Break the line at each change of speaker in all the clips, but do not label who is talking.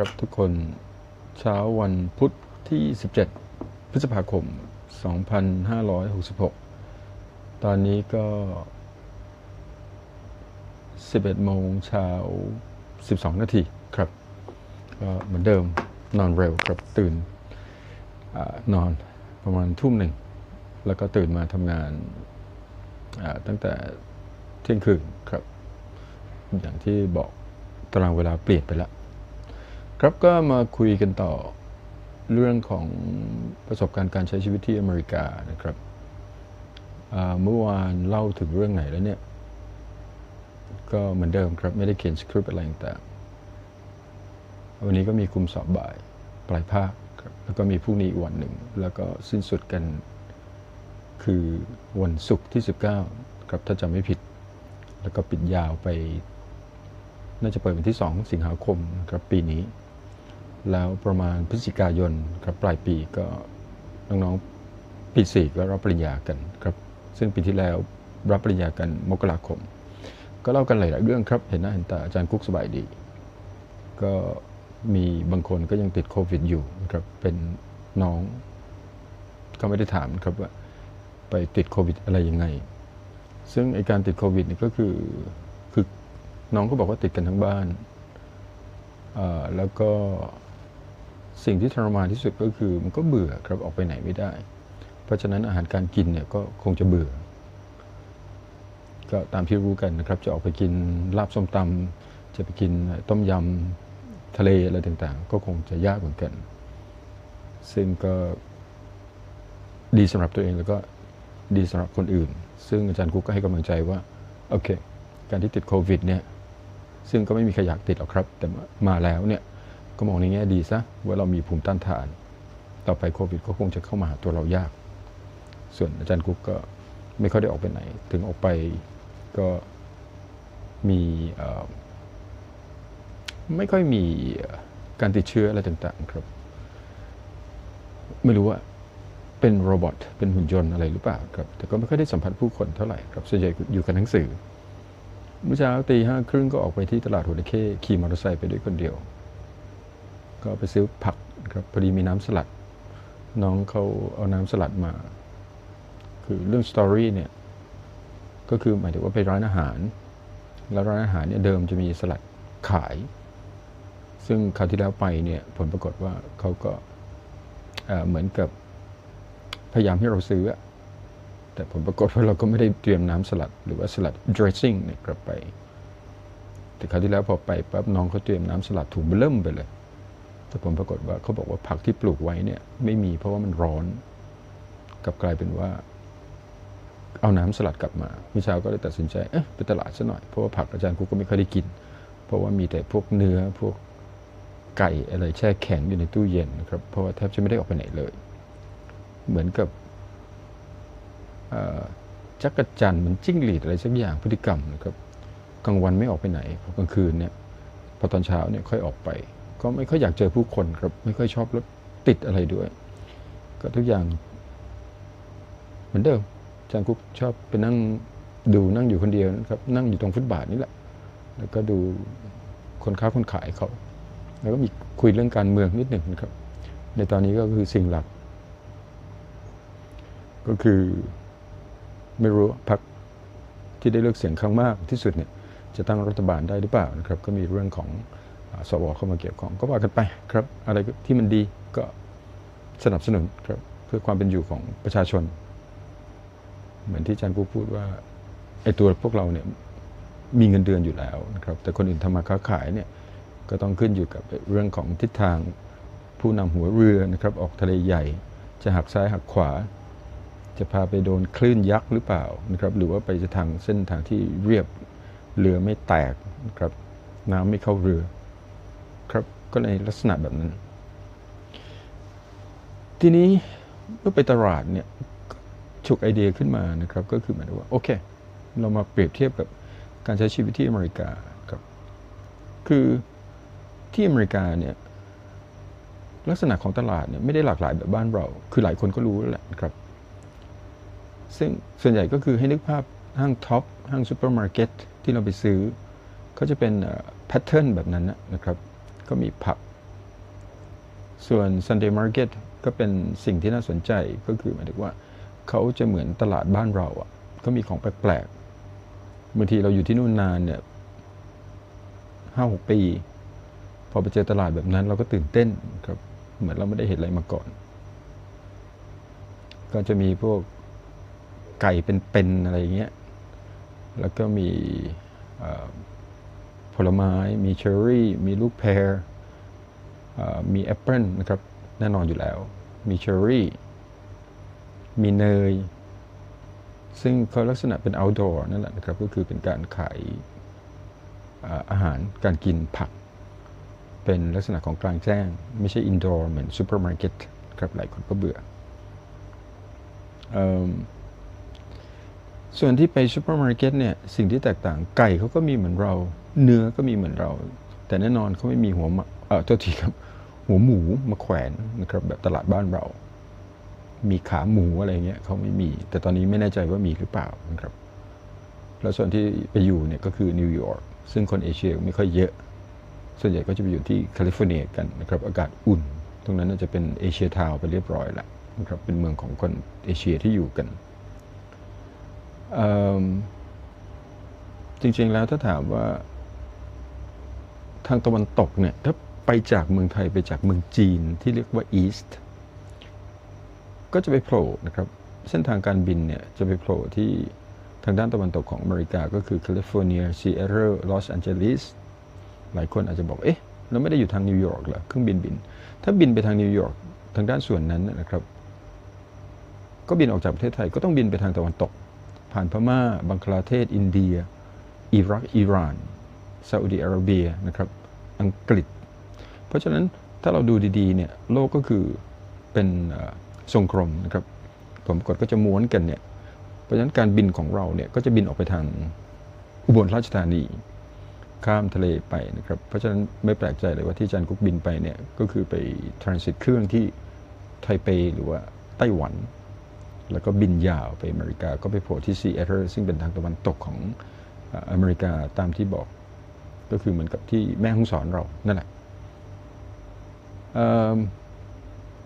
ครับทุกคนเช้าวันพุธที่ 17 พฤษภาคม 2566 ตอนนี้ก็ 11 โมงเช้า 12 นาทีครับ ก็เหมือนเดิมนอนเร็วครับตื่นอนอนประมาณทุ่มหนึ่ง แล้วก็ตื่นมาทำงานตั้งแต่เที่ยงคืนครับ อย่างที่บอกตารางเวลาเปลี่ยนไปแล้ว ครับก็มาคุยกันต่อเรื่องของประสบการณ์การใช้ชีวิตที่อเมริกานะครับเมื่อวานเล่าถึงเรื่องไหนแล้วเนี่ย ก็เหมือนเดิมครับ ไม่ได้เขียนสคริปต์อะไรต่างวันนี้ก็มีคุมสอบบ่ายปลายภาคครับแล้วก็มีพรุ่งนี้อีกวันหนึ่ง แล้วก็สิ้นสุดกัน คือวันศุกร์ที่ 19 ครับถ้าจำไม่ผิด แล้วก็ปิดยาวไป น่าจะเปิดวันที่ 2 สิงหาคมครับปีนี้ แล้วประมาณพฤศจิกายนครับปลายปีก็น้องๆปี4ก็รับปริญญากันครับ ซึ่งปีที่แล้วรับปริญญากันมกราคม ก็เล่ากันหลายๆเรื่องครับ เห็นหน้าเห็นตาอาจารย์กุ๊กสบายดี ก็มีบางคนก็ยังติดโควิดอยู่นะครับเป็นน้องก็ไม่ได้ถามครับว่าไปติดโควิดอะไรยังไง ซึ่งไอการติดโควิดนี่ก็คือคือน้องก็บอกว่าติดกันทั้งบ้านแล้วก็ สิ่งที่ทรมานที่สุดก็คือมันก็เบื่อครับออกไปไหนไม่ได้ เพราะฉะนั้นอาหารการกินเนี่ยก็คงจะเบื่อ ก็ตามที่รู้กันนะครับ จะออกไปกินลาบส้มตำจะไปกินต้มยำทะเลอะไรต่างๆ ก็คงจะยากเหมือนกัน ซึ่งก็ดีสำหรับตัวเองแล้วก็ดีสำหรับคนอื่น ซึ่งอาจารย์กุ๊กก็ให้กำลังใจว่าโอเค การที่ติดโควิดเนี่ยซึ่งก็ไม่มีใครอยากติดหรอกครับ แต่มาแล้วเนี่ย ก็มองในแง่ดีซะว่าเรามีภูมิต้านทาน ต่อไปโควิดก็คงจะเข้ามาหาตัวเรายาก ส่วนอาจารย์กุ๊กก็ไม่ค่อยได้ออกไปไหน ถึงออกไปก็มีไม่ค่อยมีการติดเชื้ออะไรต่างๆครับ ไม่รู้ว่าเป็นโรบอทเป็นหุ่นยนต์อะไรหรือเปล่าครับ แต่ก็ไม่ค่อยได้สัมผัสผู้คนเท่าไหร่ครับส่วนใหญ่อยู่กับหนังสือเมื่อเช้าตีห้าครึ่งก็ออกไปที่ตลาดหัวตะเข้ขี่มอเตอร์ไซค์ไปด้วยคนเดียว ก็ไปซื้อผักครับพอดีมีน้ำสลัด น้องเขาเอาน้ำสลัดมา คือเรื่องสตอรี่เนี่ย ก็คือหมายถึงว่าไปร้านอาหาร แล้วร้านอาหารเนี่ยเดิมจะมีสลัดขาย ซึ่งคราวที่แล้วไปเนี่ยผลปรากฏว่าเขาก็เอ่อเหมือนกับพยายามให้เราซื้อ แต่ผลปรากฏว่าเราก็ไม่ได้เตรียมน้ำสลัด หรือว่าสลัด dressing เนี่ยกลับไป แต่คราวที่แล้วพอไปปั๊บน้องเขาเตรียมน้ำสลัดถุงเบิ่มไปเลย แต่ผลปรากฏว่าเขาบอกว่าผักที่ปลูกไว้เนี่ย ไม่มีเพราะว่ามันร้อน กลับกลายเป็นว่า เอาน้ำสลัดกลับมาเมื่อเช้าก็เลยตัดสินใจเอ๊ะไปตลาดซะหน่อยเพราะว่าผักอาจารย์กูก็ไม่ค่อยได้กิน เพราะว่ามีแต่พวกเนื้อพวกไก่อะไรแช่แข็งอยู่ในตู้เย็นนะครับเพราะว่าแทบจะไม่ได้ออกไปไหนเลย เหมือนกับจักรจันเหมือนจิ้งหรีดอะไรสักอย่างพฤติกรรมนะครับกลางวันไม่ออกไปไหนพอกลางคืนเนี่ยพอตอนเช้าเนี่ยค่อยออกไป ก็ไม่ค่อยอยากเจอผู้คนครับ ไม่ค่อยชอบรถติดอะไรด้วย ก็ทุกอย่าง เหมือนเดิมจารย์กุ๊กชอบไปนั่งดูนั่งอยู่คนเดียวนะครับ นั่งอยู่ตรงฟุตบาทนี่แหละ แล้วก็ดูคนค้าคนขายเขา แล้วก็มีคุยเรื่องการเมืองนิดหนึ่งนะครับ ในตอนนี้ก็คือสิ่งหลัก ก็คือไม่รู้พรรคที่ได้เลือกเสียงข้างมากที่สุดเนี่ยจะตั้งรัฐบาลได้หรือเปล่านะครับ ก็มีเรื่องของ สวเข้ามาเกี่ยวข้องก็ว่ากันไปครับ อะไรที่มันดีก็สนับสนุนครับเพื่อความเป็นอยู่ของประชาชน เหมือนที่อาจารย์ผู้พูดว่าไอ้ตัวพวกเราเนี่ยมีเงินเดือนอยู่แล้วนะครับแต่คนอื่นทำมาค้าขายเนี่ยก็ต้องขึ้นอยู่กับเรื่องของทิศทางผู้นำหัวเรือนะครับออกทะเลใหญ่ จะหักซ้ายหักขวา จะพาไปโดนคลื่นยักษ์หรือเปล่านะครับหรือว่าไปจะทางเส้นทางที่เรียบเรือไม่แตกนะครับน้ำไม่เข้าเรือ ครับก็ในลักษณะแบบนั้น ทีนี้เมื่อไปตลาดเนี่ยฉุกไอเดียขึ้นมานะครับ ก็คือหมายถึงว่าโอเค เรามาเปรียบเทียบกับการใช้ชีวิตที่อเมริกาครับ คือที่อเมริกาเนี่ยลักษณะของตลาดเนี่ยไม่ได้หลากหลายแบบบ้านเรา คือหลายคนก็รู้แล้วแหละครับ ซึ่งส่วนใหญ่ก็คือให้นึกภาพห้างท็อปห้างซูเปอร์มาร์เก็ตที่เราไปซื้อ ก็จะเป็นแพทเทิร์นแบบนั้นนะครับ ก็มีผักส่วน Sunday Market ก็เป็นสิ่งที่น่าสนใจก็คือหมายถึงว่าเขาจะเหมือนตลาดบ้านเราอะก็มีของแปลกๆบางทีเราอยู่ที่นู่นนานเนี่ยห้าหกปี พอไปเจอตลาดแบบนั้นเราก็ตื่นเต้นครับ เหมือนเราไม่ได้เห็นอะไรมาก่อน ก็จะมีพวกไก่เป็นๆอะไรอย่างเงี้ย แล้วก็มี ผลไม้ มีเชอร์รี่ มีลูกแพรเอ่อมีแอปเปิลนะครับ แน่นอนอยู่แล้ว มีเชอร์รี่ มีเนย ซึ่งเขาลักษณะเป็น outdoor นั่นแหละนะครับ ก็คือเป็นการขายอาหารการกินผัก เป็นลักษณะของกลางแจ้ง ไม่ใช่ indoor เหมือนซูเปอร์มาร์เก็ตครับหลายคนก็เบื่ออส่วนที่ไปซูเปอร์มาร์เก็ตเนี่ย สิ่งที่แตกต่างไก่เขาก็มีเหมือนเรา เนื้อก็มีเหมือนเรา แต่แน่นอนเขาไม่มีหัวหมาเออตัวทีครับ หัวหมูมาแขวนนะครับ แบบตลาดบ้านเรา มีขาหมูอะไรเงี้ยเขาไม่มี แต่ตอนนี้ไม่แน่ใจว่ามีหรือเปล่านะครับ แล้วส่วนที่ไปอยู่เนี่ยก็คือนิวยอร์กซึ่งคนเอเชียไม่ค่อยเยอะ ส่วนใหญ่ก็จะไปอยู่ที่แคลิฟอร์เนียกันนะครับ อากาศอุ่น ตรงนั้นน่าจะเป็นเอเชียทาวไปเรียบร้อยแล้วนะครับ เป็นเมืองของคนเอเชียที่อยู่กันจริงๆแล้วถ้าถามว่า ทางตะวันตกเนี่ยถ้าไปจากเมืองไทยไปจากเมืองจีนที่เรียกว่าอีสต์ก็จะไปโผล่นะครับเส้นทางการบินเนี่ยจะไปโผล่ที่ทางด้านตะวันตกของอเมริกาก็คือแคลิฟอร์เนียซีแอตเทิลลอสแอนเจลิสหลายคนอาจจะบอกเอ๊ะเราไม่ได้อยู่ทางนิวยอร์กเหรอเครื่องบินบิน ถ้าบินไปทางนิวยอร์กทางด้านส่วนนั้นนะครับ ก็บินออกจากประเทศไทยก็ต้องบินไปทางตะวันตก ผ่านพม่าบังคลาเทศ อินเดีย อิรักอิหร่าน ซาอุดิอาระเบียนะครับอังกฤษ เพราะฉะนั้นถ้าเราดูดีๆเนี่ยโลกก็คือเป็นทรงกลมนะครับผมกดก็จะม้วนกันเนี่ยเพราะฉะนั้นการบินของเราเนี่ยก็จะบินออกไปทางอุบลราชธานีข้ามทะเลไปนะครับเพราะฉะนั้นไม่แปลกใจเลยว่าที่อาจารย์กุ๊กบินไปเนี่ยก็คือไปทรานสิตเครื่องที่ไทเปหรือว่าไต้หวัน แล้วก็บินยาวไปอเมริกาก็ไปโผล่ที่ซีแอตเทิลซึ่งเป็นทางตะวันตกของอเมริกาตามที่บอก ก็คือเหมือนกับที่แม่ฮ่องสอนเรานั่นแหละ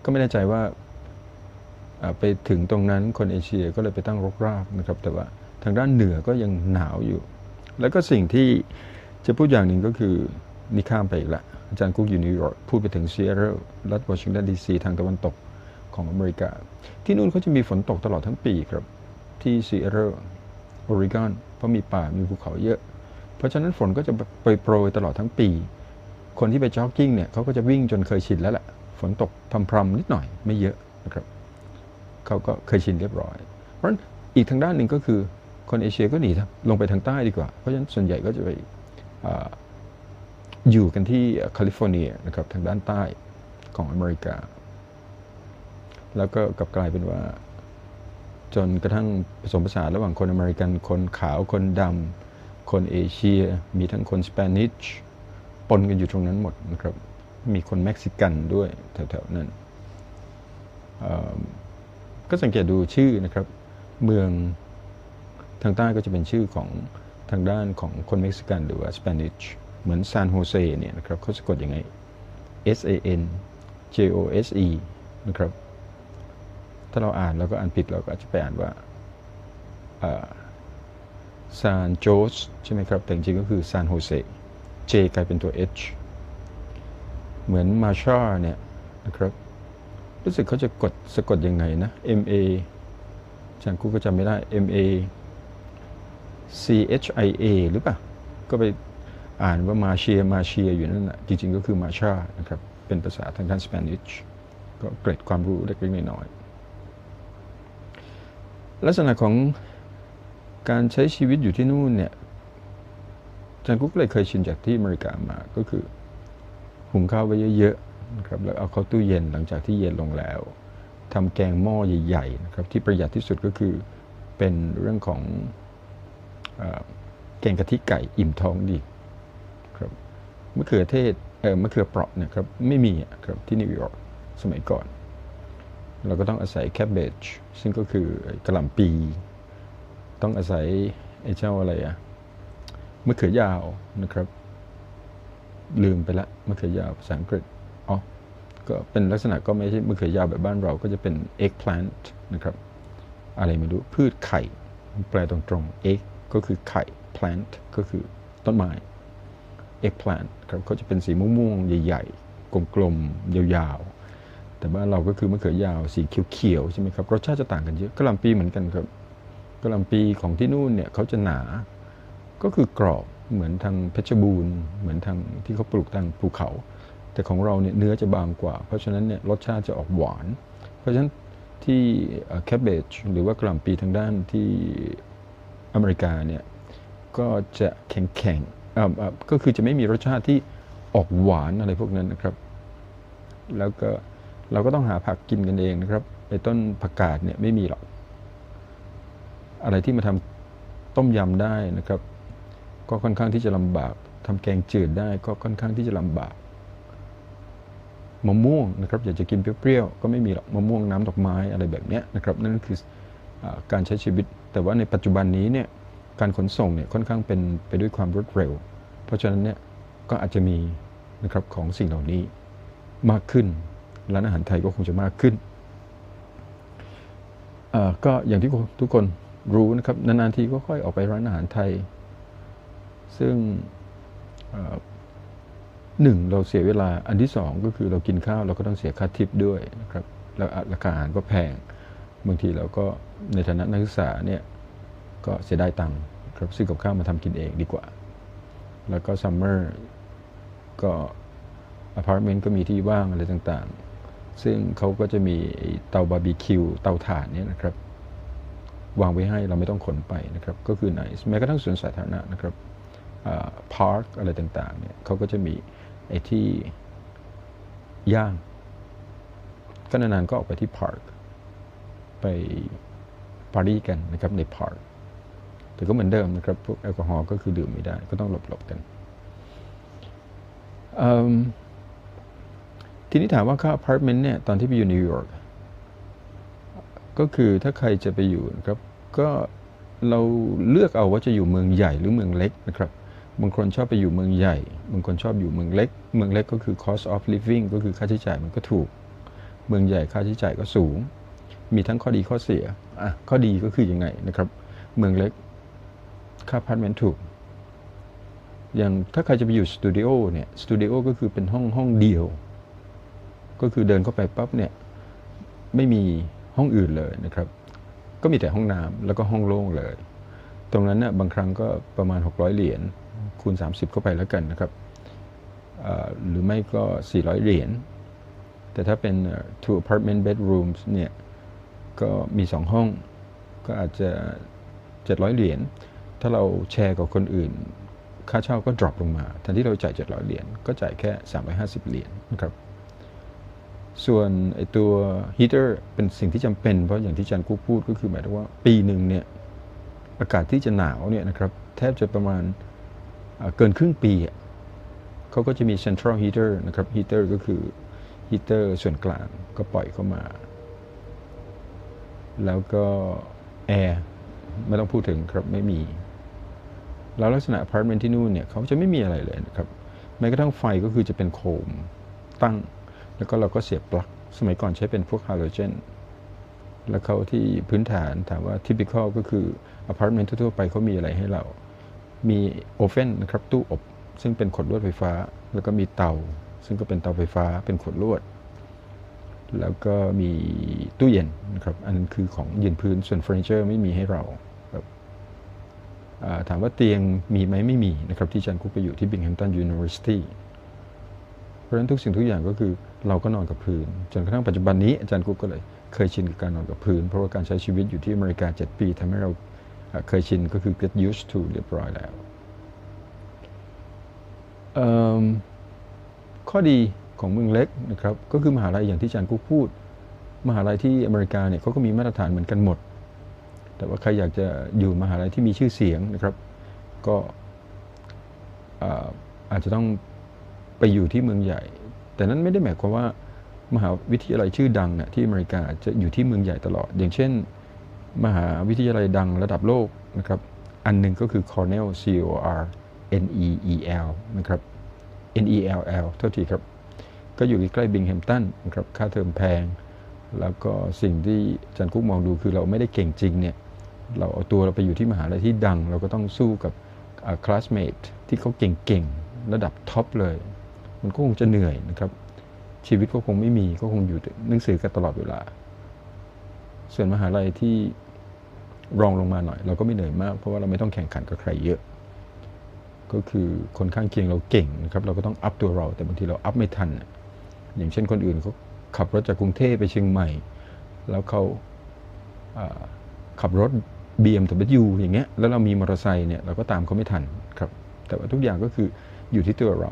ก็ไม่แน่ใจว่าไปถึงตรงนั้นคนเอเชียก็เลยไปตั้งรกรากนะครับ แต่ว่าทางด้านเหนือก็ยังหนาวอยู่ แล้วก็สิ่งที่จะพูดอย่างหนึ่งก็คือนี่ข้ามไปอีกละอาจารย์กุ๊กอยู่นิวยอร์กพูดไปถึงซีแอตเทิลรัฐวอชิงตันดีซีทางตะวันตกของอเมริกา ที่นู่นเขาจะมีฝนตกตลอดทั้งปีครับ ที่ซีแอตเทิลโอริกอนเพราะมีป่ามีภูเขาเยอะ เพราะฉะนั้นฝนก็จะโปรยโปรยตลอดทั้งปี คนที่ไปจ็อกกิ้งเนี่ยเขาก็จะวิ่งจนเคยชินแล้วแหละฝนตกพรำๆนิดหน่อยไม่เยอะนะครับเขาก็เคยชินเรียบร้อย เพราะฉะนั้นอีกทางด้านหนึ่งก็คือคนเอเชียก็หนีครับลงไปทางใต้ดีกว่า เพราะฉะนั้นส่วนใหญ่ก็จะไปออยู่กันที่แคลิฟอร์เนียนะครับทางด้านใต้ของอเมริกา แล้วก็กลับกลายเป็นว่า จนกระทั่งผสมผสานระหว่างคนอเมริกันคนขาวคนดำ คนเอเชีย มีทั้งคนสเปนิชปนกันอยู่ตรงนั้นหมดนะครับ มีคนเม็กซิกันด้วยแถวๆนั้น ก็สังเกตดูชื่อนะครับ เมืองทางใต้ก็จะเป็นชื่อของทางด้านของคนเม็กซิกันหรือว่าสเปนิชเหมือนซานโฮเซเนี่ยนะครับเขาสะกดยังไง S A N J O S E นะครับ ถ้าเราอ่านแล้วก็อ่านผิดเราก็อาจจะไปอ่านว่า ซานโจสใช่ไหมครับ แต่จริงก็คือซานโฮเซ J กลายเป็นตัว H เหมือนมาชาเนี่ยนะครับรู้สึกเขาจะกดสะกดยังไงนะ M A อาจารย์กูก็จำไม่ได้ M A C H I A หรือเปล่า ก็ไปอ่านว่ามาเชียมาเชียอยู่นั่นแหะจริง ๆ ก็คือมาชานะครับ เป็นภาษาทางด้านสเปนิชก็เกร็ดความรู้เล็กๆน้อยๆลักษณะของ การใช้ชีวิตอยู่ที่นู่นเนี่ยจารย์กุ๊กเลยเคยชินจากที่อเมริกามาก็คือ หุงข้าวไว้เยอะๆนะครับแล้วเอาเข้าตู้เย็นหลังจากที่เย็นลงแล้วทำแกงหม้อใหญ่ๆนะครับที่ประหยัดที่สุดก็คือเป็นเรื่องของอแกงกะทิไก่อิ่มท้องดีครับมะเขือเทศเออมะเขือเปราะเนะครับไม่มีครับที่นิวยอร์กสมัยก่อน เราก็ต้องอาศัยแคบเบจซึ่งก็คือกระหล่ำปี ต้องอาศัยไอ้เจ้าอะไรอะมะเขือยาวนะครับ ลืมไปละมะเขือยาวภาษาอังกฤษอ๋อก็เป็นลักษณะก็ไม่ใช่มะเขือยาวแบบบ้านเราก็จะเป็น eggplant นะครับ อะไรไม่รู้พืชไข่ แปลตรงๆ egg ก็คือไข่ plant ก็คือต้นไม้ eggplant ครับเขาจะเป็นสีม่วงๆใหญ่ๆ กลมๆ ยาวๆ แต่บ้านเราก็คือมะเขือยาวสีเขียวๆ ใช่ไหมครับ รสชาติจะต่างกันเยอะกะหล่ำปีเหมือนกันครับ กะหล่ำปีของที่นู่นเนี่ยเขาจะหนา ก็คือกรอบเหมือนทางเพชรบูรณ์ เหมือนทางที่เขาปลูกทางภูเขา แต่ของเราเนี่ยเนื้อจะบางกว่า เพราะฉะนั้นเนี่ยรสชาติจะออกหวาน เพราะฉะนั้นที่แคบเบจหรือว่ากะหล่ำปีทางด้านที่อเมริกาเนี่ยก็จะแข็งแข็งๆก็คือจะไม่มีรสชาติที่ออกหวานอะไรพวกนั้นนะครับ แล้วก็เราก็ต้องหาผักกินกันเองนะครับไอ้ต้นผักกาดเนี่ยไม่มีหรอก อะไรที่มาทำต้มยำได้นะครับ ก็ค่อนข้างที่จะลำบากทำแกงจืดได้ก็ค่อนข้างที่จะลำบากมะม่วงนะครับอยากจะกินเปรี้ยวๆก็ไม่มีหรอกมะม่วงน้ำดอกไม้อะไรแบบนี้นะครับนั่นคืออการใช้ชีวิต แต่ว่าในปัจจุบันนี้เนี่ยการขนส่งเนี่ยค่อนข้างเป็นไปด้วยความรวดเร็ว เพราะฉะนั้นเนี่ยก็อาจจะมีนะครับของสิ่งเหล่านี้มากขึ้นร้านอาหารไทยก็คงจะมากขึ้นก็อย่างที่ทุกคน รู้นะครับ นานๆทีก็ค่อยออกไปร้านอาหารไทย ซึ่งหนึ่งเราเสียเวลาอันที่สองก็คือเรากินข้าวเราก็ต้องเสียค่าทิปด้วยนะครับแล้วราคาอาหารก็แพง บางทีเราก็ในฐานะนักศึกษาเนี่ยก็เสียดายตังค์ครับซื้อกับข้าวมาทำกินเองดีกว่า แล้วก็ซัมเมอร์ก็อพาร์ตเมนต์ก็มีที่ว่างอะไรต่างๆ ซึ่งเขาก็จะมีเตาบาร์บีคิวเตาถ่านเนี่ยนะครับ วางไว้ให้เราไม่ต้องขนไปนะครับ ก็คือไหนแม้กระทั่งสวนสาธารณะนะครับพาร์คอะไรต่างๆเนี่ยเขาก็จะมีไอ้ที่ย่างก็นานๆก็ออกไปที่พาร์คไปปาร์ตี้กันนะครับในพาร์คแต่ก็เหมือนเดิมนะครับ พวกแอลกอฮอล์ก็คือดื่มไม่ได้ ก็ต้องหลบๆกัน ทีนี้ถามว่าค่าอพาร์ตเมนต์เนี่ยตอนที่ไปอยู่นิวยอร์ก ก็คือถ้าใครจะไปอยู่นะครับก็เราเลือกเอาว่าจะอยู่เมืองใหญ่หรือเมืองเล็กนะครับ บางคนชอบไปอยู่เมืองใหญ่ บางคนชอบอยู่เมืองเล็ก เมืองเล็กก็คือ cost of living ก็คือค่าใช้จ่ายมันก็ถูก เมืองใหญ่ค่าใช้จ่ายก็สูง มีทั้งข้อดีข้อเสีย อะ ข้อดีก็คือยังไงนะครับ เมืองเล็ก ค่าพาร์ทเมนต์ถูก อย่างถ้าใครจะไปอยู่สตูดิโอเนี่ย สตูดิโอก็คือเป็นห้องห้องเดียว ก็คือเดินเข้าไปปั๊บเนี่ย ไม่มี ห้องอื่นเลยนะครับ ก็มีแต่ห้องน้ำแล้วก็ห้องโล่งเลย ตรงนั้นเนี่ยบางครั้งก็ประมาณ 600 เหรียญคูณ 30 เข้าไปแล้วกันนะครับ หรือไม่ก็ 400 เหรียญแต่ถ้าเป็น two apartment bedrooms เนี่ยก็มี 2 ห้องก็อาจจะ 700 เหรียญถ้าเราแชร์กับคนอื่น ค่าเช่าก็ drop ลงมาแทนที่เราจ่าย 700 เหรียญก็จ่ายแค่ 350 เหรียญนะครับ ส่วนไอตัวฮีเตอร์เป็นสิ่งที่จำเป็น เพราะอย่างที่จารย์กุ๊กพูดก็คือหมายถึงว่าปีหนึ่งเนี่ยอากาศที่จะหนาวเนี่ยนะครับแทบจะประมาณเกินครึ่งปีเขาก็จะมี central heater นะครับ heater ก็คือ heater ส่วนกลางก็ปล่อยเข้ามา แล้วก็แอร์ไม่ต้องพูดถึงครับไม่มี แล้วลักษณะอพาร์ตเมนต์ที่นู่นเนี่ยเขาจะไม่มีอะไรเลยนะครับแม้กระทั่งไฟก็คือจะเป็นโคมตั้ง แล้วก็เราก็เสียบปลั๊กสมัยก่อนใช้เป็นพวกฮาโลเจนแล้วเขาที่พื้นฐานถามว่า typical ก็คืออพาร์ตเมนต์ทั่วๆไปเขามีอะไรให้เรา มีโอเ n นนะครับตู้อบ ซึ่งเป็นขดลวดไฟฟ้า แล้วก็มีเตา ซึ่งก็เป็นเตาไฟฟ้าเป็นขดลวด แล้วก็มีตู้เย็นนะครับอันนั้นคือของยืนพื้นส่วนเฟอร์นิเจอร์ไม่มีให้เราครับถามว่าเตียงมีไหมไม่มีนะครับที่จันกุ๊กไปอยู่ที่ Binghamton University เพราะฉะนั้นทุกสิ่งทุกอย่างก็คือ เราก็นอนกับพื้น จนกระทั่งปัจจุบันนี้อาจารย์กุ๊กก็เลยเคยชินกับการนอนกับพื้น เพราะว่าการใช้ชีวิตอยู่ที่อเมริกา 7 ปีทำให้เราเคยชินก็คือ get used to เรียบร้อยแล้วข้อดีของเมืองเล็กนะครับก็คือมหาลัยอย่างที่อาจารย์กุ๊กพูด มหาลัยที่อเมริกาเนี่ยเขาก็มีมาตรฐานเหมือนกันหมด แต่ว่าใครอยากจะอยู่มหาลัยที่มีชื่อเสียงนะครับ ก็อาจจะต้องไปอยู่ที่เมืองใหญ่ แต่นั้นไม่ได้หมายความว่ามหาวิทยาลัยชื่อดังน่ะที่อเมริกาจะอยู่ที่เมืองใหญ่ตลอด อย่างเช่น มหาวิทยาลัยดังระดับโลกนะครับ อันหนึ่งก็คือ Cornell C O R N E E L นะครับ N E L L เท่าทีครับ ก็อยู่ใกล้บิงแฮมตันนะครับ ค่าเทอมแพง แล้วก็สิ่งที่จันกุ๊กมองดูคือเราไม่ได้เก่งจริงเนี่ย เราเอาตัวเราไปอยู่ที่มหาลัยที่ดัง เราก็ต้องสู้กับคลาสเมทที่เขาเก่งๆ ระดับท็อปเลย มันก็คงจะเหนื่อยนะครับ ชีวิตก็คงไม่มีก็คงอยู่หนังสือกันตลอดเวลา ส่วนมหาลัยที่รองลงมาหน่อย เราก็ไม่เหนื่อยมากเพราะว่าเราไม่ต้องแข่งขันกับใครเยอะ ก็คือคนข้างเคียงเราเก่งนะครับเราก็ต้องอัพตัวเรา แต่บางทีเราอัพไม่ทัน อย่างเช่นคนอื่นเขาขับรถจากกรุงเทพไปเชียงใหม่ แล้วเขาขับรถ BMW อย่างเงี้ยแล้วเรามีมอเตอร์ไซค์เนี่ยเราก็ตามเขาไม่ทันครับแต่ว่าทุกอย่างก็คืออยู่ที่ตัวเรา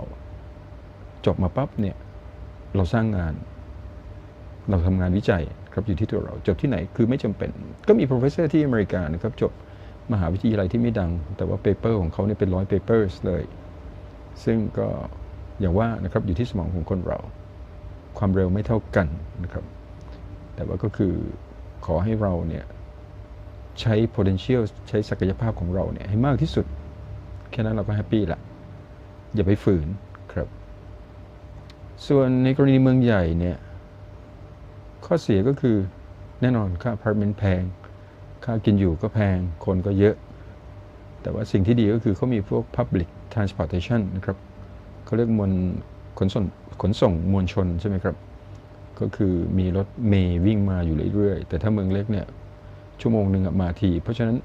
จบมาปั๊บเนี่ยเราสร้างงาน เราทำงานวิจัยครับอยู่ที่ตัวเรา จบที่ไหนคือไม่จำเป็น ก็มี professor ที่อเมริกานะครับจบมหาวิทยาลัยที่ไม่ดัง แต่ว่าเปเปอร์ของเขาเนี่ยเป็นร้อยเปเปอร์เลย ซึ่งก็อย่างว่านะครับอยู่ที่สมองของคนเรา ความเร็วไม่เท่ากันนะครับ แต่ว่าก็คือขอให้เราเนี่ยใช้ potential ใช้ศักยภาพของเราเนี่ยให้มากที่สุด แค่นั้นเราก็แฮปปี้ละอย่าไปฝืน ส่วนในกรณีเมืองใหญ่เนี่ยข้อเสียก็คือแน่นอนค่าอพาร์ตเมนต์แพง ค่ากินอยู่ก็แพง คนก็เยอะ แต่ว่าสิ่งที่ดีก็คือเขามีพวก public transportation นะครับเขาเรียกมวลขนส่งขนส่งมวลชนใช่ไหมครับ ก็คือมีรถเมย์วิ่งมาอยู่เรื่อยๆ แต่ถ้าเมืองเล็กเนี่ยชั่วโมงหนึ่งมาที เพราะฉะนั้น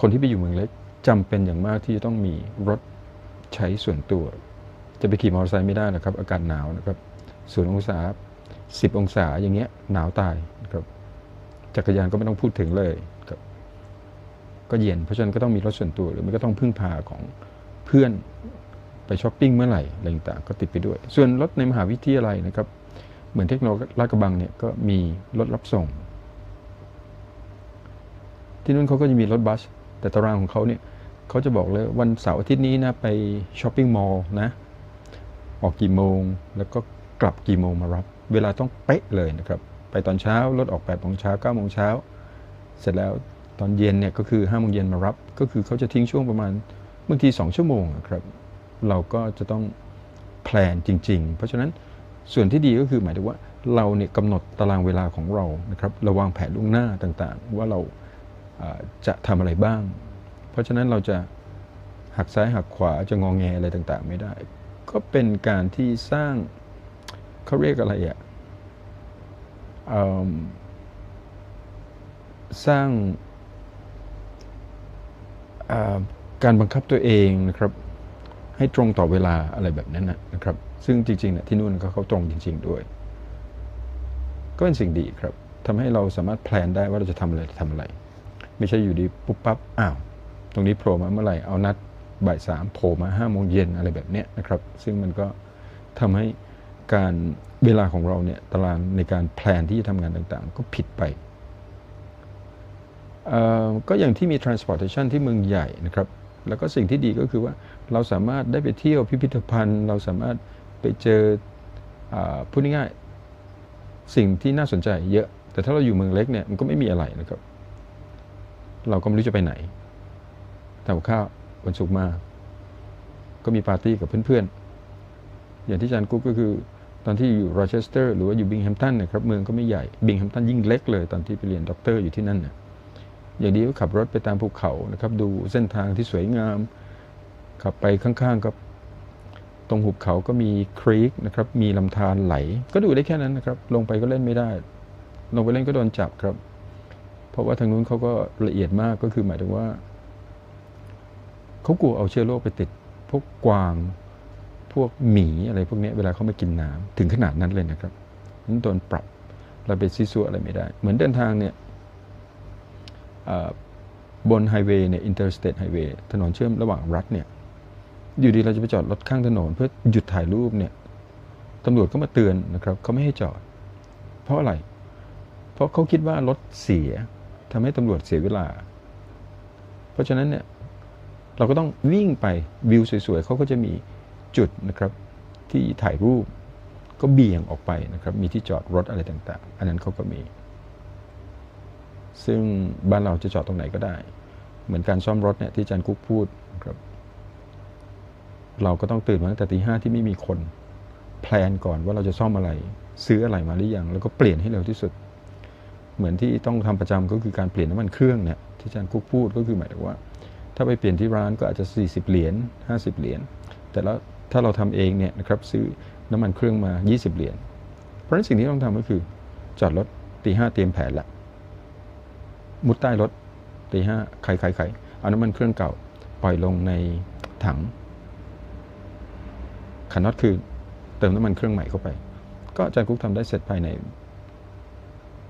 คนที่ไปอยู่เมืองเล็กจำเป็นอย่างมากที่จะต้องมีรถใช้ส่วนตัว จะไปขี่มอเตอร์ไซค์ไม่ได้นะครับ อากาศหนาวนะครับศูนย์องศาสิบองศาอย่างเงี้ยหนาวตายนะครับจักรยานก็ไม่ต้องพูดถึงเลยครับก็เย็น เพราะฉะนั้นก็ต้องมีรถส่วนตัวหรือมันก็ต้องพึ่งพาของเพื่อนไปช้อปปิ้งเมื่อไหร่อะไรต่างก็ติดไปด้วย ส่วนรถในมหาวิทยาลัยนะครับ เหมือนเทคโนโลยีลาดกระบังเนี่ยก็มีรถรับส่ง ที่นู่นเขาก็จะมีรถบัส แต่ตารางของเขาเนี่ยเขาจะบอกเลยวันเสาร์อาทิตย์นี้นะไปช้อปปิ้งมอลล์นะ ออกกี่โมง แล้วก็กลับกี่โมงมารับ เวลาต้องเป๊ะเลยนะครับ ไปตอนเช้ารถออก8ปดโมงเช้าเก้าโมงเช้า เสร็จแล้วตอนเย็นเนี่ยก็คือ5้าโมงเย็นมารับ ก็คือเขาจะทิ้งช่วงประมาณบางที 2 ชั่วโมงครับ เราก็จะต้องแพลนจริง ๆ เพราะฉะนั้นส่วนที่ดีก็คือหมายถึงว่าเราเนี่ยกำหนดตารางเวลาของเรานะครับระวางแผนล่วงหน้าต่างๆ ว่าเราจะทำอะไรบ้าง เพราะฉะนั้นเราจะหักซ้ายหักขวาจะงองแงอะไรต่างๆ ไม่ได้ ก็เป็นการที่สร้างเขาเรียกอะไรอะสร้างการบังคับตัวเองนะครับให้ตรงต่อเวลาอะไรแบบนั้นนะครับ ซึ่งจริงๆนะที่นู่นก็เขาตรงจริง ๆ ด้วย ก็เป็นสิ่งดีครับทำให้เราสามารถแพลนได้ว่าเราจะทำอะไรทำอะไร ไม่ใช่อยู่ดีปุ๊บปั๊บอ้าวตรงนี้โผล่มาเมื่อไหร่เอานัด บ่ายสามโผล่มาห้าโมงเย็นอะไรแบบนี้นะครับซึ่งมันก็ทำให้การเวลาของเราเนี่ยตารางในการแพลนที่จะทำงานต่างๆ ก็ผิดไปก็อย่างที่มี transportation ที่เมืองใหญ่นะครับ แล้วก็สิ่งที่ดีก็คือว่าเราสามารถได้ไปเที่ยวพิพิธภัณฑ์ เราสามารถไปเจออพูดง่ายๆสิ่งที่น่าสนใจเยอะ แต่ถ้าเราอยู่เมืองเล็กเนี่ยมันก็ไม่มีอะไรนะครับ เราก็ไม่รู้จะไปไหนทำข้าว วันศุกร์มา ก็มีปาร์ตี้กับเพื่อนๆ อย่างที่อาจารย์กุ๊กก็คือตอนที่อยู่โรเชสเตอร์หรือว่าอยู่บิงแฮมตันนะครับเมืองก็ไม่ใหญ่ บิงแฮมตันยิ่งเล็กเลยตอนที่ไปเรียนด็อกเตอร์อยู่ที่นั่นเนี่ยอย่างดีก็ขับรถไปตามภูเขานะครับดูเส้นทางที่สวยงาม ขับไปข้างๆกับตรงหุบเขาก็มีครีกนะครับมีลำธารไหล ก็ดูได้แค่นั้นนะครับ ลงไปก็เล่นไม่ได้ ลงไปเล่นก็โดนจับครับ เพราะว่าทางนู้นเขาก็ละเอียดมากก็คือหมายถึงว่า เขากลัวเอาเชื้อโรคไปติด พวกกวางพวกหมีอะไรพวกนี้เวลาเขามากินน้ำถึงขนาดนั้นเลยนะครับนั้นโดนปรับเราไปซีซัวอะไรไม่ได้ เหมือนเดินทางเนี่ยบนไฮเวย์เนี่ยอินเตอร์สเตทไฮเวย์ถนนเชื่อมระหว่างรัฐเนี่ยอยู่ดีเราจะไปจอดรถข้างถนน เพื่อหยุดถ่ายรูปเนี่ยตำรวจก็มาเตือนนะครับเขาไม่ให้จอด เพราะอะไร เพราะเขาคิดว่ารถเสียทำให้ตำรวจเสียเวลา เพราะฉะนั้นเนี่ย เราก็ต้องวิ่งไปวิวสวยๆเขาก็จะมีจุดนะครับที่ถ่ายรูปก็เบี่ยงออกไปนะครับ มีที่จอดรถอะไรต่างๆ อันนั้นเขาก็มี ซึ่งบ้านเราจะจอดตรงไหนก็ได้ เหมือนการซ่อมรถเนี่ยที่อาจารย์กุ๊กพูดครับ เราก็ต้องตื่นมาตั้งแต่ตีห้าที่ไม่มีคน แพลนก่อนว่าเราจะซ่อมอะไร ซื้ออะไรมาหรือยัง แล้วก็เปลี่ยนให้เร็วที่สุด เหมือนที่ต้องทำประจำก็คือการเปลี่ยนน้ำมันเครื่องเนี่ยที่อาจารย์กุ๊กพูดก็คือหมายถึงว่า ถ้าไปเปลี่ยนที่ร้านก็อาจจะ 40 เหรียญ 50 เหรียญ แต่แล้วถ้าเราทำเองเนี่ยนะครับซื้อน้ำมันเครื่องมา 20 เหรียญ เพราะฉะนั้นสิ่งที่ต้องทำก็คือ จอดรถตีห้าเตรียมแผนละ มุดใต้รถตีห้าไขไขไขเอาน้ำมันเครื่องเก่า ปล่อยลงในถังขันน็อตคือเติมน้ำมันเครื่องใหม่เข้าไป ก็อาจารย์กุ๊กทำได้เสร็จภายใน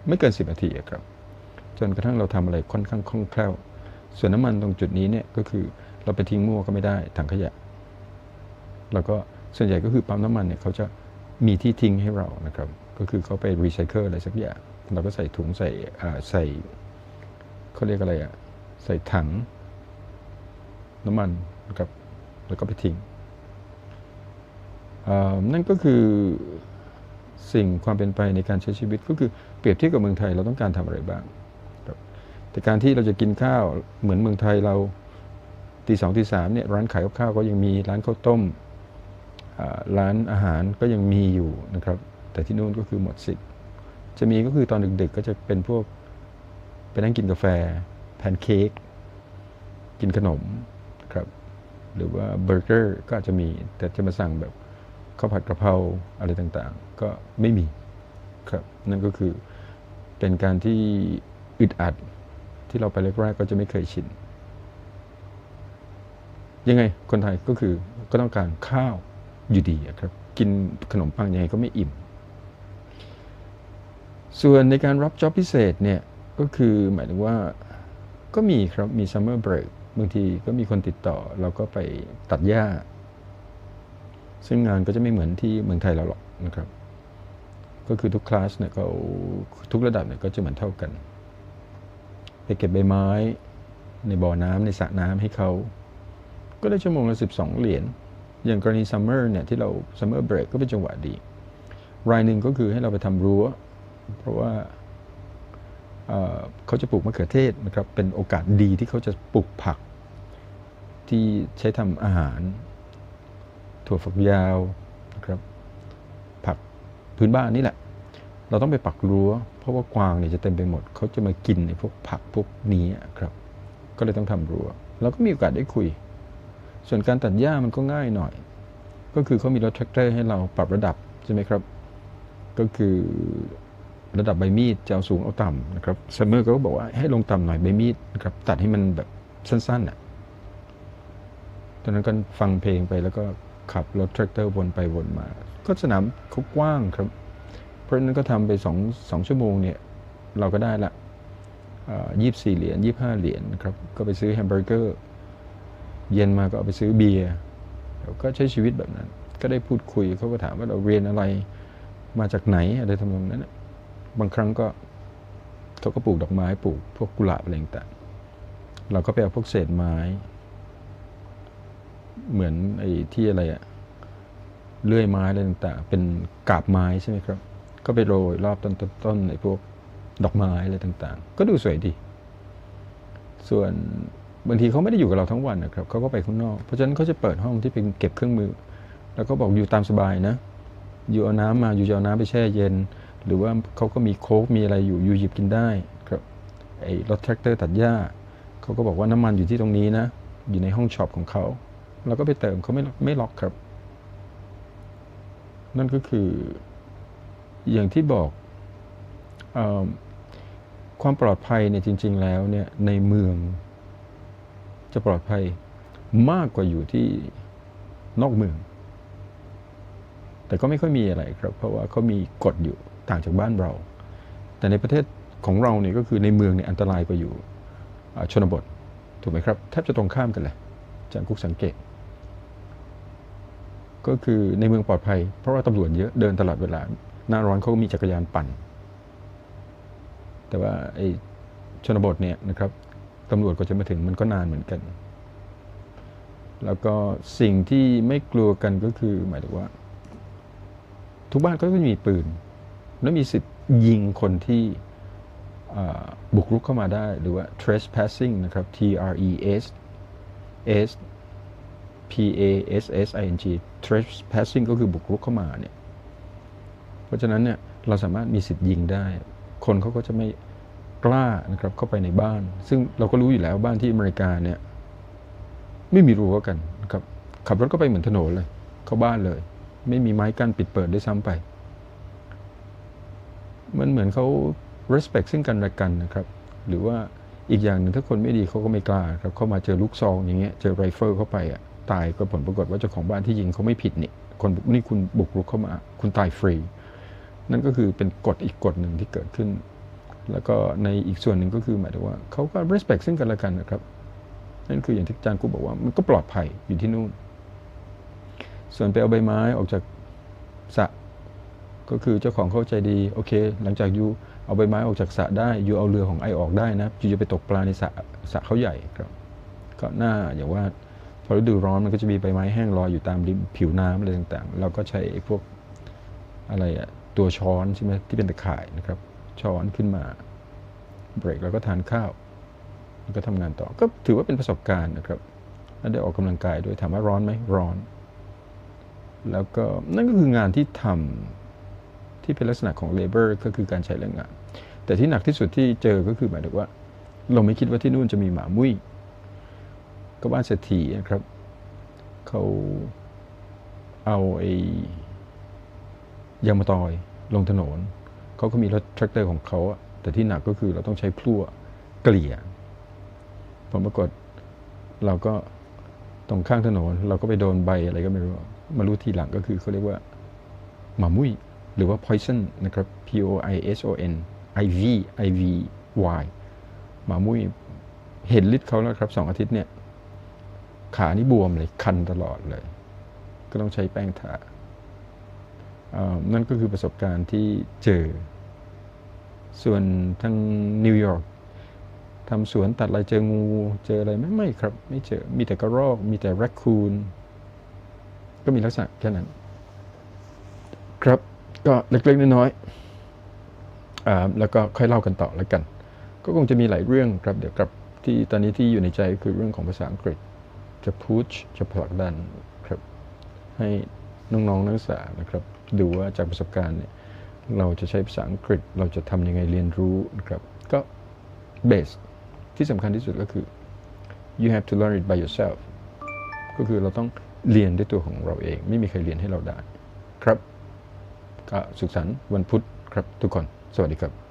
ไม่เกิน 10นาทีครับ จนกระทั่งเราทำอะไรค่อนข้างคล่องแคล่ว ส่วนน้ำมันตรงจุดนี้เนี่ยก็คือเราไปทิ้งมั่วก็ไม่ได้ถังขยะ แล้วก็ส่วนใหญ่ก็คือปั๊มน้ำมันเนี่ยเขาจะมีที่ทิ้งให้เรานะครับ ก็คือเขาไปรีไซเคิลอะไรสักอย่าง เราก็ใส่ถุงใส่ใส่เขาเรียกอะไรอะใส่ถัง น้ำมันนะครับแล้วก็ไปทิ้งนั่นก็คือสิ่งความเป็นไปในการใช้ชีวิตก็คือเปรียบเทียบกับเมืองไทยเราต้องการทำอะไรบ้าง แต่การที่เราจะกินข้าวเหมือนเมืองไทยเราตีสองตีสามเนี่ยร้านขายข้าวก็ยังมีร้านข้าวต้มร้านอาหารก็ยังมีอยู่นะครับ แต่ที่นู่นก็คือหมดสิทธิ์จะมีก็คือตอนดึกๆ ก็จะเป็นพวกไปนั่งกินกาแฟแพนเค้กกินขนมครับ หรือว่าเบอร์เกอร์ก็อาจจะมี แต่จะมาสั่งแบบข้าวผัดกระเพราอะไรต่างๆ ก็ไม่มีครับ นั่นก็คือเป็นการที่อึดอัด ที่เราไปแรกๆก็จะไม่เคยชิน ยังไงคนไทยก็คือก็ต้องการข้าวอยู่ดีครับ กินขนมปังยังไงก็ไม่อิ่ม ส่วนในการรับจ็อบพิเศษเนี่ยก็คือหมายถึงว่าก็มีครับ มีซัมเมอร์เบรกบางทีก็มีคนติดต่อ เราก็ไปตัดหญ้า ซึ่งงานก็จะไม่เหมือนที่เมืองไทยเราหรอกนะครับ ก็คือทุกคลาสเนี่ยก็ทุกระดับเนี่ยก็จะเหมือนเท่ากัน เก็บใบไม้ ในบ่อน้ำในสระน้ำให้เขา ก็ได้ชั่วโมงละ12เหรียญ อย่างกรณีซัมเมอร์เนี่ยที่เราซัมเมอร์เบรกก็เป็นจังหวะดี รายหนึ่งก็คือให้เราไปทำรั้ว เพราะว่าเขาจะปลูกมะเขือเทศนะครับ เป็นโอกาสดีที่เขาจะปลูกผัก ที่ใช้ทำอาหาร ถั่วฝักยาวนะครับ ผักพื้นบ้านนี่แหละ เราต้องไปปักรั้ว เพราะว่ากวางเนี่ยจะเต็มไปหมด เขาจะมากินในพวกผักพวกนี้ครับ ก็เลยต้องทำรั้วเราก็มีโอกาสได้คุย ส่วนการตัดหญ้ามันก็ง่ายหน่อย ก็คือเขามีรถแทรกเตอร์ให้เราปรับระดับใช่ไหมครับ ก็คือระดับใบมีดจะเอาสูงเอาต่ำนะครับซัมเมอร์ก็บอกว่าให้ลงต่ำหน่อยใบมีดนะครับตัดให้มันแบบสั้นๆอะตอนนั้นก็ฟังเพลงไปแล้วก็ขับรถแทรกเตอร์วนไปวนมา ก็สนามเขากว้างครับ ราะนั้นก็ทำไปสองสองชั่วโมงเนี่ยเราก็ได้ละยี่สี่เหรียญยี่ห้าเหรียญนะครับ ก็ไปซื้อแฮมเบอร์เกอร์เย็นมาก็เอาไปซื้อเบียร์แล้วก็ใช้ชีวิตแบบนั้น ก็ได้พูดคุยเขาก็ถามว่าเราเรียนอะไรมาจากไหนอะไรทำนองนั้นบางครั้งก็เขาก็ปลูกดอกไม้ปลูกพวกกุหลาบอะไรต่างเราก็ไปเอาพวกเศษไม้ เหมือนไอ้ที่อะไรอะเลื่อยไม้อะไรต่างๆ เป็นกาบไม้ใช่ไหมครับ ก็ไปโรยรอบต้นต้นไอ้พวกดอกไม้อะไรต่างๆ ก็ดูสวยดี ส่วนบางทีเขาไม่ได้อยู่กับเราทั้งวันนะครับเขาก็ไปข้างนอก เพราะฉะนั้นเขาจะเปิดห้องที่เป็นเก็บเครื่องมือ แล้วก็บอกอยู่ตามสบายนะ อยู่เอาน้ำมาอยู่เอาน้ำไปแช่เย็น หรือว่าเขาก็มีโค้กมีอะไรอยู่อยู่หยิบกินได้ครับไอ้รถแทรกเตอร์ตัดหญ้าเขาก็บอกว่าน้ำมันอยู่ที่ตรงนี้นะ อยู่ในห้องช็อปของเขาเราก็ไปเติมเขาไม่ไม่ล็อกครับ นั่นก็คือ อย่างที่บอกอความปลอดภัยเนี่ยจริง ๆ แล้วเนี่ยในเมืองจะปลอดภัยมากกว่าอยู่ที่นอกเมือง แต่ก็ไม่ค่อยมีอะไรครับ เพราะว่าเขามีกฎอยู่ต่างจากบ้านเรา แต่ในประเทศของเราเนี่ยก็คือในเมืองเนี่ยอันตรายกว่าอยู่ชนบท ถูกไหมครับแทบจะตรงข้ามกันเลยจารย์กุ๊กสังเกต ก็คือในเมืองปลอดภัย เพราะว่าตำรวจเยอะเดินตลอดเวลา หน้าร้อนเขาก็มีจักรยานปั่น แต่ว่าไอ้ชนบทเนี่ยนะครับตำรวจก็จะมาถึงมันก็นานเหมือนกัน แล้วก็สิ่งที่ไม่กลัวกันก็คือหมายถึงว่า ทุกบ้านก็จะมีปืน และมีสิทธิ์ยิงคนที่บุกรุกเข้ามาได้หรือว่า trespassing นะครับ T R E S S P A S S I N G trespassing ก็คือบุกรุกเข้ามาเนี่ย เพราะฉะนั้นเนี่ยเราสามารถมีสิทธิ์ยิงได้ คนเขาก็จะไม่กล้านะครับเข้าไปในบ้าน ซึ่งเราก็รู้อยู่แล้วบ้านที่อเมริกาเนี่ยไม่มีรั้วกันนะครับขับรถก็ไปเหมือนถนนเลย เข้าบ้านเลย ไม่มีไม้กั้นปิดเปิดด้วยซ้ำไป มันเหมือนเขา respect ซึ่งกันและกันนะครับ หรือว่าอีกอย่างหนึ่งถ้าคนไม่ดีเขาก็ไม่กล้าครับเข้ามาเจอลูกซองอย่างเงี้ยเจอไรเฟิลเข้าไปอะตายก็ผลปรากฏว่าเจ้าของบ้านที่ยิงเขาไม่ผิดนี่คนนี่คุณบุกรุกเข้ามา คุณตายฟรี นั่นก็คือเป็นกฎอีกกฎหนึ่งที่เกิดขึ้น แล้วก็ในอีกส่วนหนึ่งก็คือหมายถึงว่าเขาก็ respect ซึ่งกันและกันนะครับ นั่นคืออย่างที่อาจารย์กูบอกว่ามันก็ปลอดภัยอยู่ที่นู่น ส่วนไปเอาใบไม้ออกจากสระก็คือเจ้าของเข้าใจดีโอเค หลังจากยูเอาใบไม้ออกจากสระได้ยูเอาเรือของไอออกได้นะยูจะไปตกปลาในสระสระเขาใหญ่ครับ ก็น่าอย่างว่าพอฤดูร้อนมันก็จะมีใบไม้แห้งลอยอยู่ตามริมผิวน้ำอะไรต่างๆ เราก็ใช้พวกอะไรอะ ตัวช้อนใช่ไหมที่เป็นตะข่ายนะครับ ช้อนขึ้นมาเบรกแล้วก็ทานข้าวแล้วก็ทำงานต่อก็ถือว่าเป็นประสบการณ์นะครับแล้วได้ออกกำลังกายด้วยถามว่าร้อนไหมร้อน แล้วก็นั่นก็คืองานที่ทำที่เป็นลักษณะของ labor ก็คือการใช้แรงงาน แต่ที่หนักที่สุดที่เจอก็คือหมายถึงว่า เราไม่คิดว่าที่นู่นจะมีหมามุ้ยก็บ้านเศรษฐีนะครับ เขาเอาไอ้ ยางมะตอยลงถนนเขาก็มีรถแทรกเตอร์ของเขาแต่ที่หนักก็คือเราต้องใช้พลั่วเกลี่ยผลปรากฏเราก็ตรงข้างถนน เราก็ไปโดนใบอะไรก็ไม่รู้ มารู้ทีหลังก็คือเขาเรียกว่าหมามุ้ยหรือว่า poison นะครับ P O I S O N I V I V Y หมามุ้ยเห็นฤทธิ์เขาแล้วครับสองอาทิตย์เนี่ย ขานี่บวมเลย คันตลอดเลย ก็ต้องใช้แป้งทา นั่นก็คือประสบการณ์ที่เจอ ส่วนทางนิวยอร์กทำสวนตัดอะไรเจองู เจออะไรไหมไม่ครับ ไม่เจอมีแต่กระรอก มีแต่แรคคูนก็มีลักษณะแค่นั้น ครับก็เล็กๆน้อยๆแล้วก็ค่อยเล่ากันต่อแล้วกัน ก็คงจะมีหลายเรื่องครับเดี๋ยวกลับที่ตอนนี้ที่อยู่ในใจคือเรื่องของภาษาอังกฤษ จะพุชจะผลักดันครับให้น้องๆนักศึกษานะครับ ดูว่าจากประสบการณ์เนี่ยเราจะใช้ภาษาอังกฤษ เราจะทำยังไงเรียนรู้นะครับก็เบสที่สำคัญที่สุดก็คือ you have to learn it by yourself ก็คือเราต้องเรียนด้วยตัวของเราเอง ไม่มีใครเรียนให้เราได้ ครับสุขสันต์วันพุธครับทุกคน สวัสดีครับ